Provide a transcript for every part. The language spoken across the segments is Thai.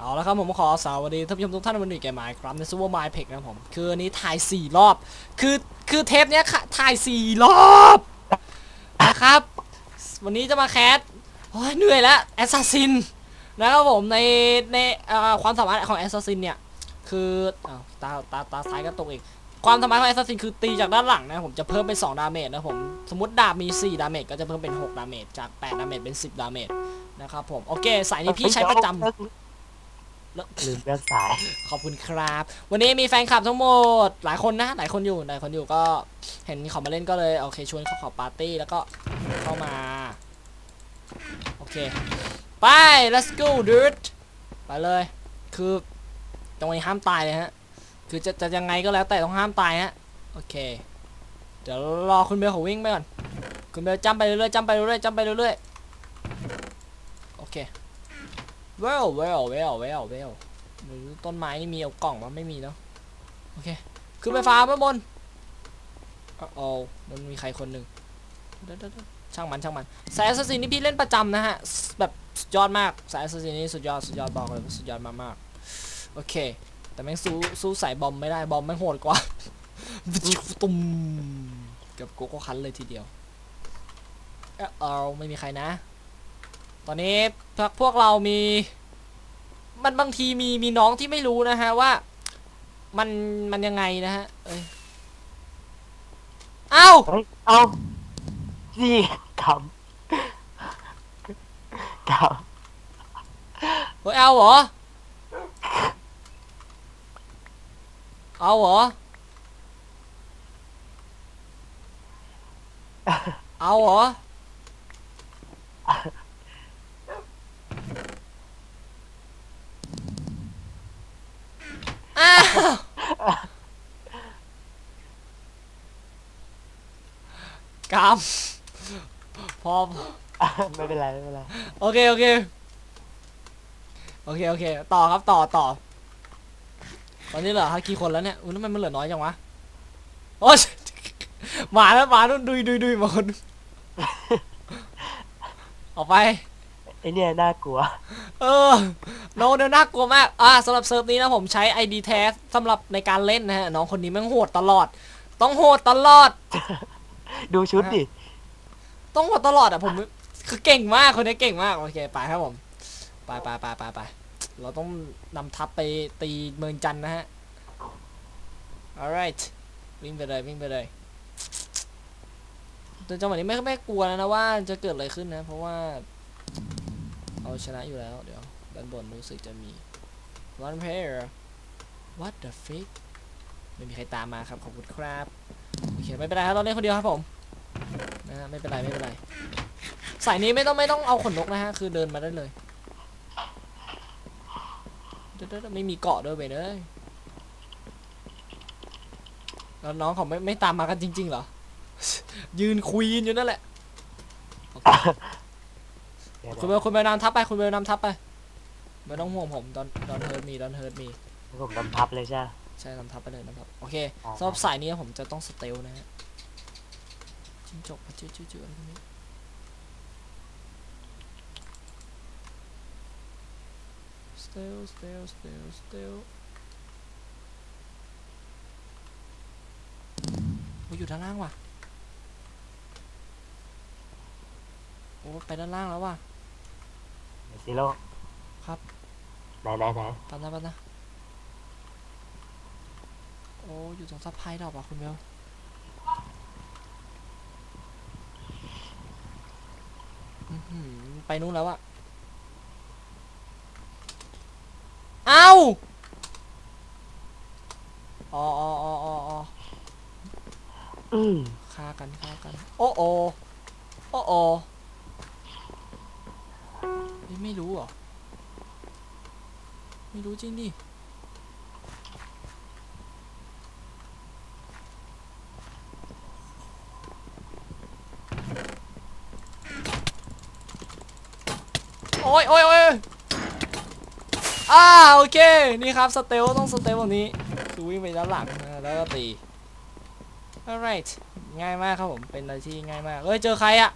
เอาละครับผมขอสวัสดีท่านผู้ชมทุกท่านวันนี้แกมายครับในซูเปอร์มายเพกนะผมคืออันนี้ถ่าย4รอบ คือคือเทปเนี้ยค่ะถ่าย4รอบนะครับ วันนี้จะมาแคสโอ้ยเหนื่อยแล้วแอสซัสซินนะครับผมในในความสามารถของแอสซัสซินเนี่ยคืออตาตาตาซ้ายก็ตกอีกความสามารถของแอสซัสซินคือตีจากด้านหลังนะผมจะเพิ่มเป็น 2 ดาเมจนะผมสมมติดาบมี 4 ดาเมจก็จะเพิ่มเป็น 6 ดาเมจจาก 8 ดาเมจเป็น 10 ดาเมจนะครับผมโอเคสายนี้พี่ใช้ประจำ ลืมเลือกสาย ขอบคุณครับ วันนี้มีแฟนคลับทั้งหมด หลายคนนะ หลายคนอยู่ หลายคนอยู่ก็เห็นเขามาเล่นก็เลยโอเคชวนเขาขอปาร์ตี้แล้วก็เข้ามา โอเค ไป let's go dude ไปเลย คือตรงนี้ห้ามตายเลยฮะ คือจะจะยังไงก็แล้วแต่ต้องห้ามตายฮะ โอเค เดี๋ยวรอคุณเบลเขาวิ่งไปก่อน คุณเบลจ้ำไปเรื่อยๆจำไปเรื่อยๆจำไปเรื่อยๆ โอเค เวลเวลเวลเวลเวลหรือต้นไม้นี่มีเอากล่องมั้ไม่มีเนาะโอเคขึ้นไปฟ้าเมื่อบนอ้าวเอามันมีใครคนหนึ่งช่างมันช่างมันสายแอสซัสซินนี่พี่เล่นประจำนะฮะแบบสุดยอดมากสายแอสซัสซินนี่สุดยอดสุดยอดบอกเลยสุดยอดมากมากๆโอเค แต่แม่งสู้สู้สายบอมไม่ได้บอมแม่งโหดกว่าตุ้มกือบโกโก้คันเลยทีเดียวเออไม่มีใครนะ ตอนนี้พวกพวกเรามี มันบางทีมีมีน้องที่ไม่รู้นะฮะว่า มันมันยังไงนะฮะ เอ้ยเอ้าเฮ้ยเอานี่กำกเฮ้ยเอาเหรอ เอาเหรอ เอาเหรอ อ้าวกรรมพอำไม่เป็นไรไม่เป็นไรโอเคโอเคโอเคโอเค ต่อครับต่อต่อ ตอนนี้เหลือกี่คนแล้วเนี่ยอุ้ยทำไมมันเหลือน้อยจังวะโอ้ยหมาแล้วหมานู่นดุยดุยดุยหมาคนออกไป ไอเนี่ยน่ากลัว เออน้องเนี่ยน่ากลัวมาก อ่าสำหรับเซิร์ฟนี้นะผมใช้ ID แท้สำหรับในการเล่นนะฮะ น้องคนนี้แม่งโหดตลอด ต้องโหดตลอด ดูชุดดิ ต้องโหดตลอดอะผมคือเก่งมากคนนี้เก่งมาก โอเคไปครับผม ไปไปไปไปไปเราต้องนำทัพไปตีเมืองจันทร์นะฮะ alright วิ่งไปเลยวิ่งไปเลยแต่จังหวะนี้ไม่ไม่กลัวแล้วนะว่าจะเกิดอะไรขึ้นนะ เพราะว่า เอาชนะอยู่แล้ว เดี๋ยวด้านบนรู้สึกจะมี one player what the freak ไม่มีใครตามมาครับ ขอบคุณครับโอเคไม่เป็นไรครับเราเล่นคนเดียวครับผมนะฮะไม่เป็นไรไม่เป็นไรสายนี้ไม่ต้องไม่ต้องเอาขนนกนะฮะ คือเดินมาได้เลยเดไม่มีเกาะด้วยเว้ยเอ้ยแล้วน้องเขาไม่ไม่ตามมากันจริง ๆ เหรอ ยืนคุยอยู่นั่นแหละ คเดี๋ยวคุณเบลคุณเบลนำทัพไปคุณเบลนำทัพไปไม่ต้องห่วงผมดอนดอนเฮิร์ตมีดอนเฮิร์ตมีๆผมนำทับเลยใช่ไหมใช่นำทัพไปเลยนำทัพโอเคอ่าสำหรับสายนี้ผมจะต้องสเตลนะฮะจิ้งจกพะจิ้วจิ้วจิ้วอะไรพวกนี้สเตลสเตลสเตลสเตลโอ้ยอยู่ด้านล่างว่ะโอ้ไปด้านล่างแล้วว่ะ ซิโร่ครับไหนไหนไหนปันนะปันนะ โอ้ อยู่ตรงซับไพดอกว่ะคุณเบลอื้อหือไปนู้นแล้วอะเอ้าอ๋ออ๋ออ๋ออ๋ออ๋ออืมฆ่ากันฆ่ากัน โอ้โอโอ้โอ ไม่รู้หรอ ไม่รู้จริงดิ โอ้ยโอ้ยโอ้ยอ่าโอเค นี่ครับ สเตลต้องสเตลแบบนี้คือวิ่งไปด้านหลังแล้วก็ตี alright ง่ายมากครับผม เป็นอะไรที่ง่ายมากเอ้ย เจอใครอะ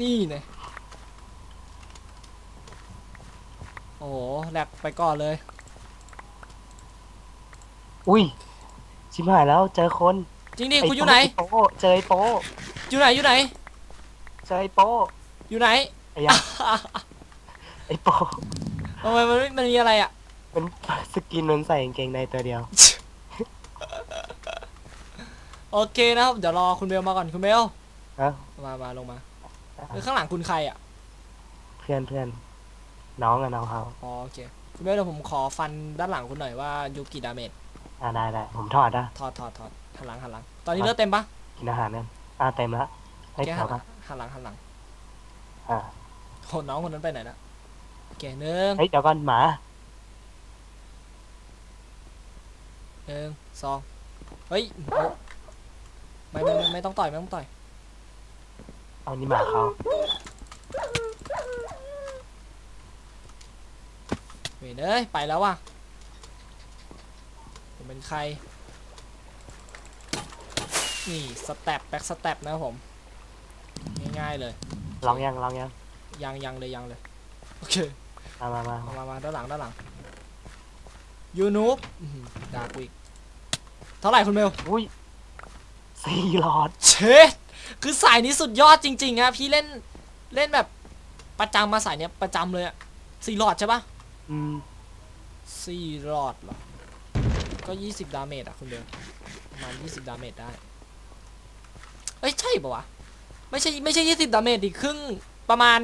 นี่ไงโอ้โหแหลกไปก่อนเลย อุ้ย ชิบหายแล้วเจอคนจริงดิกูอยู่ไหน โป้เจอไอ้โป้อยู่ไหนอยู่ไหน เจอไอ้โป้อยู่ไหน ไอ้ยังไอ้โป้ทำไมมันไม่มันมีอะไรอะ มันสกินมันใส่กางเกงในตัวเดียว โอเคนะครับ เดี๋ยวรอคุณเบลมาก่อนคุณเบล ฮะ มามาลงมา เออข้างหลังคุณใครอะ เพื่อนเพื่อนน้องอะน้องเขาอ๋อโอเคคุณเบลเดี๋ยวผมขอฟันด้านหลังคุณหน่อยว่ายูกี่ดาเมจ อ่าได้ได้ผมถอดนะถอดถอดถอดหันหลังหันหลัง ตอนนี้เลือดเต็มปะกินอาหารกันอ่าเต็มละโอเฮ้ยเคเดี๋หัยนวหลันะงหันหลังหันหลังอ่าโหน้องคนนั้นไปไหนละโอเคหนึ่งเฮ้ยเดี๋ยวก่อนหมาหนึ่งสองเฮ้ยเอาไม่ไม่ไม่ไม่ต้องต่อยไม่ต้องต่อย เอานี่หมาเขาเว้ยเอ้ยไปแล้วว่ะผมเป็นใคร นี่สเต็ปแบ็กสเต็ปนะครับผม ง่ายๆเลยลองยังลองยังยังยังเลยยังเลย โอเค มามามามามามาด้านหลังด้านหลังยูนูบอื้อหือด่ากูอีก เท่าไหร่คุณเบลอุ้ยสี่หลอดเชด คือสายนี้สุดยอดจริงๆอะพี่เล่นเล่นแบบประจำมาสายเนี้ยประจำเลยอะสี่หลอดใช่ปะอืมสี่หลอดเหรอ ก็ยี่สิบดาเมจอะคุณเบลประมาณยี่สิบดาเมจได้ เอ้ยใช่ปะวะ ไม่ใช่ไม่ใช่ยี่สิบดาเมจดิครึ่งประมาณ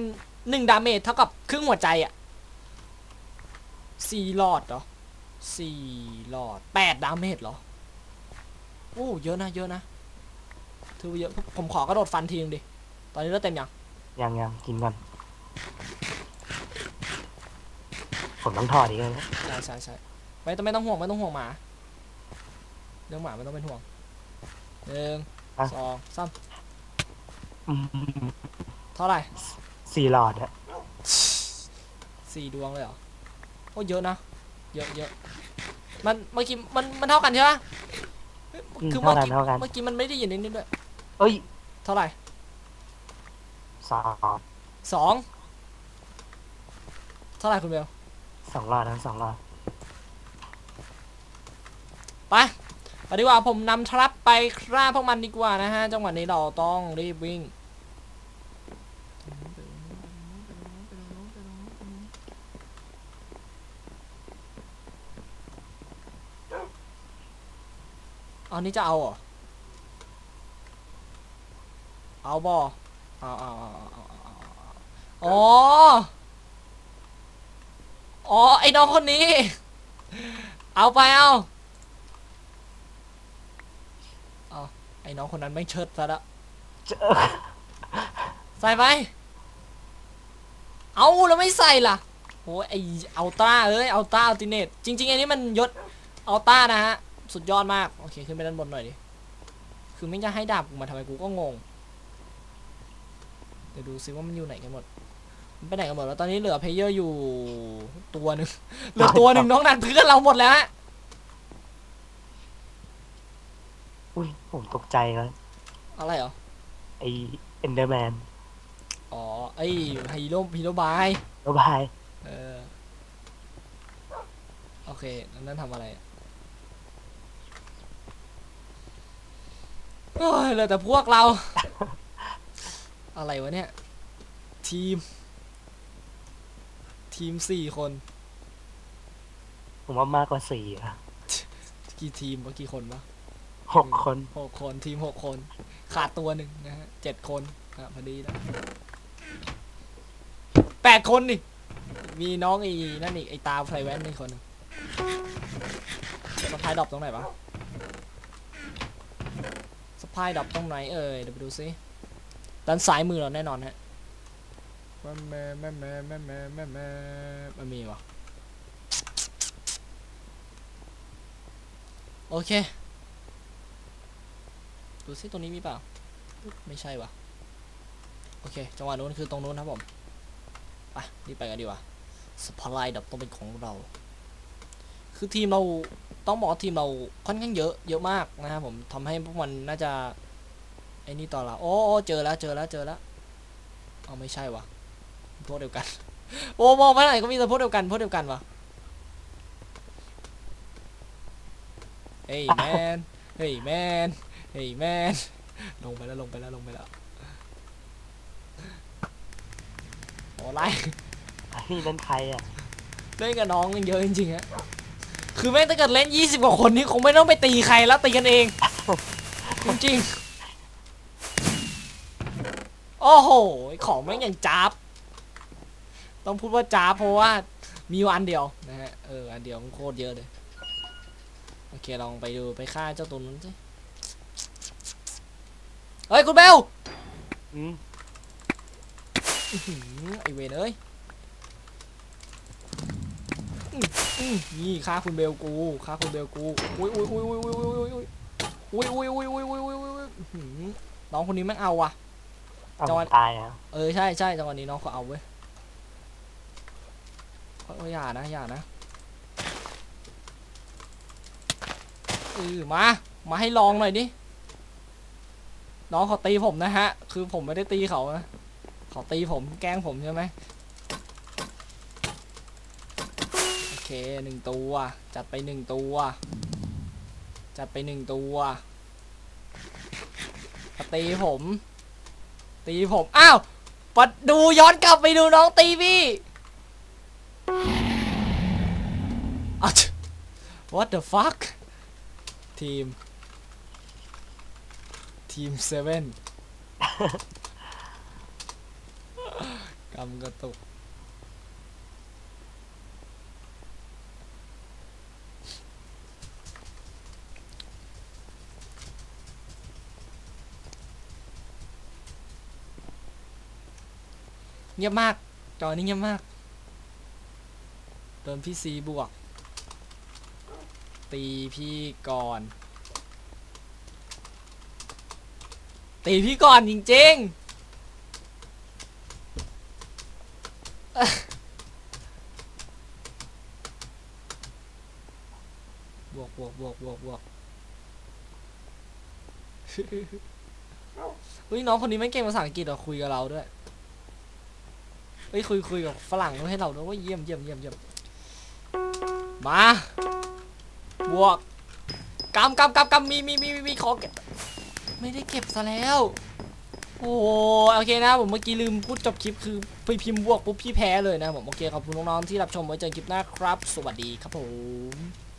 หนึ่งดาเมจเท่ากับครึ่งหัวใจอะสี่หลอดเหรอสี่หลอดแปดดาเมจเหรอ โอ้เยอะนะเยอะนะ ถือว่าเยอะผมผมขอกระโดดฟันทีนึงดิ ตอนนี้เลือดเต็มยังยังยังกินก่อนผมต้องถอดอีกแล้วนะใช่ใช่ใช่ไม่ต้องไม่ต้องห่วงไม่ต้องห่วงหมา เรื่องหมาไม่ต้องเป็นห่วงหนึ่งสองสามอืมเท่าไหร่สี่หลอดอะสี่ดวงเลยเหรอโอ้เยอะนะ เยอะเยอะมันเมื่อกี้มันมันเท่ากันใช่ปะเฮ้ยอืมคือเท่าเมื่อกันกี้เท่ากันเมื่อกี้มันไม่ได้ยินนิดนิดด้วย เอ้ย เท่าไหร่สองสองเท่าไหร่คุณเบลสองหลอดทั้งสองหลอดไปไปดีกว่าผมนำทรัพไปฆ่าพวกมันดีกว่านะฮะ จังหวะนี้เราต้องรีบวิ่งเอานี่จะเอาเหรอ เอาบอเอาเอาเอาเอาเอาอ๋อ อ๋อ ไอ้น้องคนนี้ เอาไปเอาเอาไอ้น้องคนนั้นไม่เชิดซะล้วเจอใส่ไป เอาแล้วไม่ใส่ล่ะโอ้ไอเอาต้าเอ้ยเอาต้าอัลติเนตจริง ๆ อันนี้มันยศเอาต้านะฮะ สุดยอดมาก โอเค ขึ้นไปด้านบนหน่อยดิ คือไม่จะให้ดาบมาทำไมกูก็งง เดี๋ยวดูซิว่ามันอยู่ไหนกันหมด มันไปไหนกันหมดแล้วตอนนี้เหลือเพลเยอร์อยู่ตัวหนึ่งเหลือตัวหนึ่งน้องนันเพื่อนเราหมดแล้วฮะอุ้ยผมตกใจแล้วอะไรเหรอไอเอนเดอร์แมนอ๋อไอ้ฮีโร่ฮีโร่บายโรบายเออโอเคแล้วนั่นทำอะไรอะโอ้ยเหลือแต่พวกเรา อะไรวะเนี่ย ทีม ทีมสี่คน ผมว่ามากกว่าสี่อะกี่ทีมวะกี่คนวะหกคนหกคนทีมหกคน ขาดตัวหนึ่งนะฮะเจ็ดคนอะพอดีแล้วแปดคนนี่มีน้องอีนั่นอีกไอตาไฟแว้นนี่คนหนึงสะพายดรอปตรงไหนวะสะพายดรอปตรงไหนเอ่ยเดี๋ยวไปดูซิ ด้านซ้ายมือเราแน่นอนฮะแม่แม่แม่แม่แม่แม่แม่มันมีวะโอเค ดูซิตรงนี้มีเปล่า ไม่ใช่วะโอเค จังหวะนู้นคือตรงนู้นครับผมไปรีบไปกันดีกว่าสปอร์ไลด์ดับต้องเป็นของเรา คือทีมเราต้องบอกทีมเราค่อนข้างเยอะเยอะมากนะครับผมทำให้พวกมันน่าจะ ไอ้นี่ต่อละโอ้โอ้เจอแล้วเจอแล้วเจอแล้วอ๋อเอาไม่ใช่วะพวกเดียวกัน โอ้มองไปไหนก็มีแต่พวกเดียวกันพวกเดียวกันวะเฮ้ยแมนเฮ้ยแมนเฮ้ยแมนลงไปแล้วลงไปแล้วลงไปแล้วโอ้ไล่ไอ้นี่นั่นใครอะเล่นกับน้องกันเยอะจริงๆฮะคือแม่งถ้าเกิดเล่น 20 กว่าคนนี่คงไม่ต้องไปตีใครแล้วตีกันเอง จริงๆ โอ้โห ของแม่งอย่างจ้าบ ต้องพูดว่าจ้าบเพราะว่ามีอยู่อันเดียวนะฮะ เออ อันเดียวมันโคตรเยอะเลย โอเค ลองไปดูไปฆ่าเจ้าตัวนั้นสิ เฮ้ย คุณเบลอืมอื้อหือไอเวนเอ้ยอื้ออื้อนี่ฆ่าคุณเบลกูฆ่าคุณเบลกู อุ้ยอุ้ยอุ้ยอุ้ยอุ้ยอุ้ยอุ้ยอุ้ยอุ้ยอุ้ยอุ้ยอุ้ยอุ้ยอุ้ยอุ้ยอื้อหือน้องคนนี้แม่งเอาว่ะ เอาจอนตายอะเออใช่ใช่จังหวะนี้น้องเขาเอาเว้ยเอออย่านะอย่านะเออมา มาให้ลองหน่อยดิน้องเขาตีผมนะฮะ คือผมไม่ได้ตีเขานะเขาตีผมแกล้งผมใช่ไหมโอเคหนึ่งตัว จัดไปหนึ่งตัว จัดไปหนึ่งตัวเขาตีผม ตีผม อ้าวปัดดูย้อนกลับไปดูน้องตีพี่อ้าว what the fuck ทีม ทีมเซเว่นกำกระตุก เงียบมาก จอนี้เงียบมากโดนพี่ซีบวก ตีพี่ก่อน ตีพี่ก่อนจริงๆบวกบวกบวกบวกบวกเฮ้ยน้องคนนี้ไม่เก่งภาษาอังกฤษเหรอคุยกับเราด้วย ฮ้ยคุยคุยกับฝรั่งด้วยให้เราด้วยว่าเยี่ยมเยี่ยมเยี่ยมเยี่ยมมาบวกกำกำกำกำมีมีมีมีมีของเก็บไม่ได้เก็บซะแล้ว โอ้โหโอเคนะผมเมื่อกี้ลืมพูดจบคลิปคือไปพิมพ์บวกปุ๊บพี่แพ้เลยนะผมโอเคขอบคุณน้องๆที่รับชมไว้เจอคลิปหน้าครับ สวัสดีครับผม